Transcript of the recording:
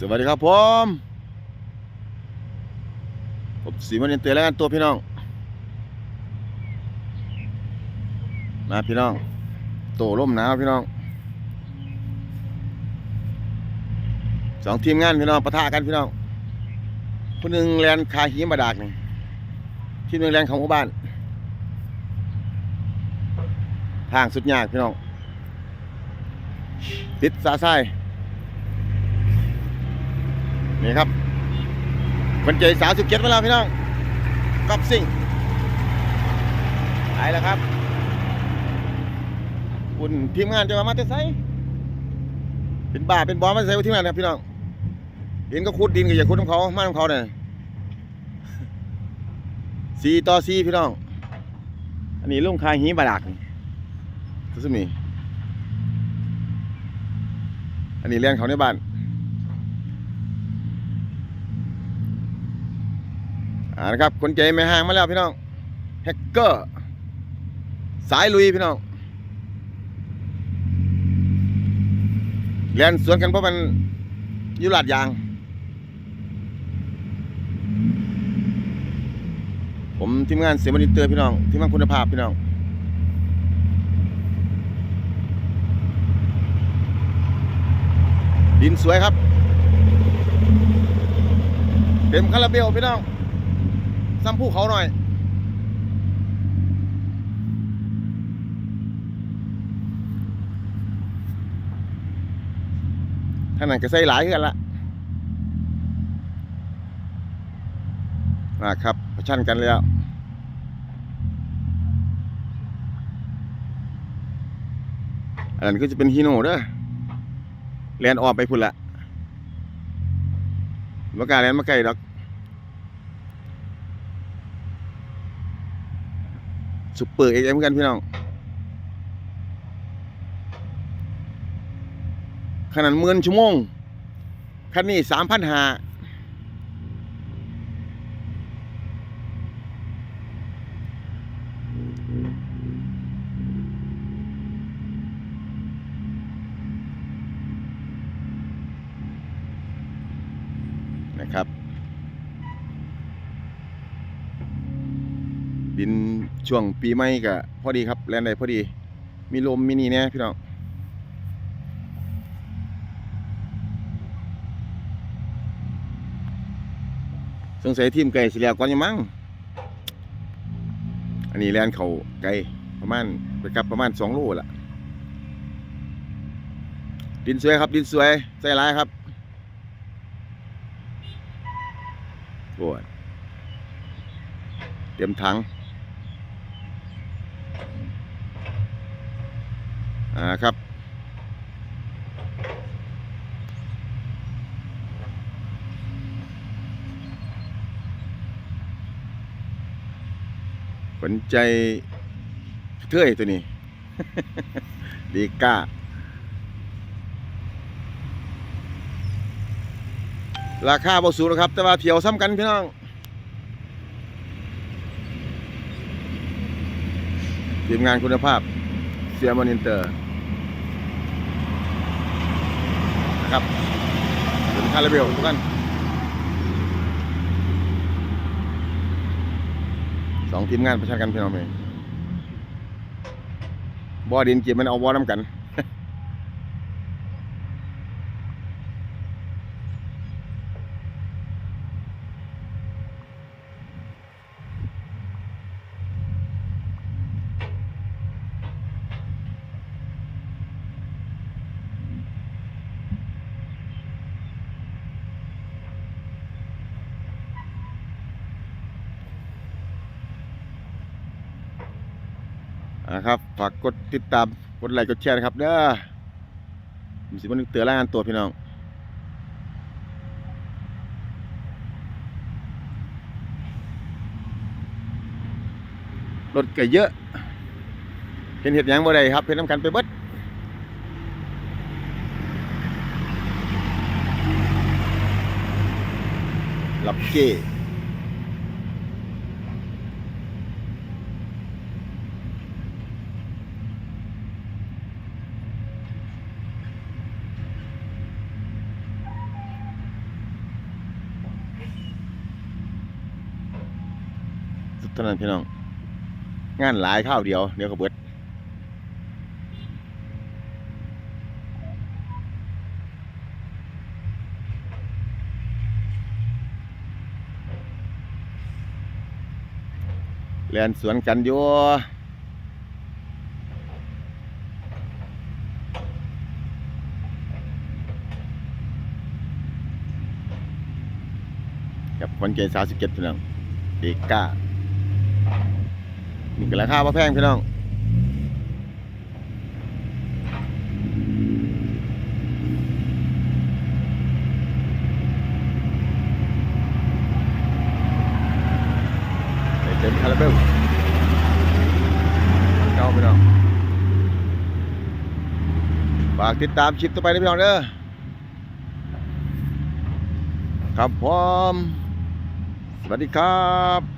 สวัสดีครับผมผมสีมันเตือนแล้วกันตัวพี่น้อง มาพี่น้อง โตร่มหนาวพี่น้องสองทีมงานพี่น้องปะทะกันพี่น้องคนหนึ่งแลนคาหิมบาดากนี่ทีมหนึ่งแลนของหมู่บ้าน ทางสุดยากพี่น้อง ติดสาไส้ นี่ครับคนใจสาวสิบเจ็ดมาแล้วพี่น้องกับสิ่งไปแล้วครับคุณทีมงานจะมามาแต่ไซเป็นบ้าเป็นบอมาแต่ไซทีมงานนะพี่น้องเห็นก็ขุดดินก็อย่าขุดของเขามาของเขาเนี่ยสีต่อสีพี่น้อง อันนี้ลุงคายหีบาดักทุกนี่อันนี้เลี้ยงเขาในบ้าน อ่านะครับคนใจไม่ห่างมาแล้วพี่น้องแฮกเกอร์สายลุยพี่น้องเรียนสวนกันเพราะมันยุลาดยาง ผมทีมงานเสียมันอินเตอร์พี่น้องทีมงานคุณภาพพี่น้องดินสวยครับ เต็มคาราเบลพี่น้อง ซ้ำภูเขาหน่อย ท่านั้นก็ใส่หลายขึ้นกันละนะครับประชันกันแล้วอันนั้นก็จะเป็นฮีโน่เด้อแลนออกไปพุ่นละมากาแลนมาไกลดอก ซุปเปอร์เอ็กเอ็มกันพี่น้องขนาดหมื่นชั่วโมงคันนี้สามพันหานะครับ ดินช่วงปีใหม่ก็พอดีครับแลนได้พอดี มีลมมีนี่เนี่ยพี่น้องสงสัยทีมไก่สิแล้วก่อนยังมั้งอันนี้แลนเขาไก่ประมาณไปกลับประมาณสองโลละดินสวยครับ ดินสวยใส่ร้ายครับโอ้ยเตรียมถัง อ่าครับขวัญใจเทื่อยตัวนี้ ดีก้า ราคาบ่สูงหรอกครับ แต่ว่าเที่ยวซ้ำกันพี่น้องทีมงานคุณภาพเสียมอนินเตอร์ นะครับถึงคาราเบลทุกท่านสองทีมงานประชันกันพี่น้องเองบอดินเกียมันเอาบอน้ำกัน นะครับฝากกดติดตามกดไลค์กดแชร์นะครับเด้อผมสิบันทึกเตือนรายงานตัวพี่น้องรถก็เยอะเห็นเห็ดยังบ่ได้ครับเห็นน้ำกันไปเบิดลับเก้ เท่านั้นพี่น้อง งานหลายข้าวเดียว เดี๋ยวก็เบิดแลนสวนกันอยู่กับคนเกณฑ์สาวสิบเจ็ดพี่น้องเด็กก้า นี่ก็ราคาว่าแพงพี่น้องเต็มคาราเบลเก้าพี่น้องฝากติดตามคลิปต่อไปนะพี่น้องเด้อครับผมสวัสดีครับ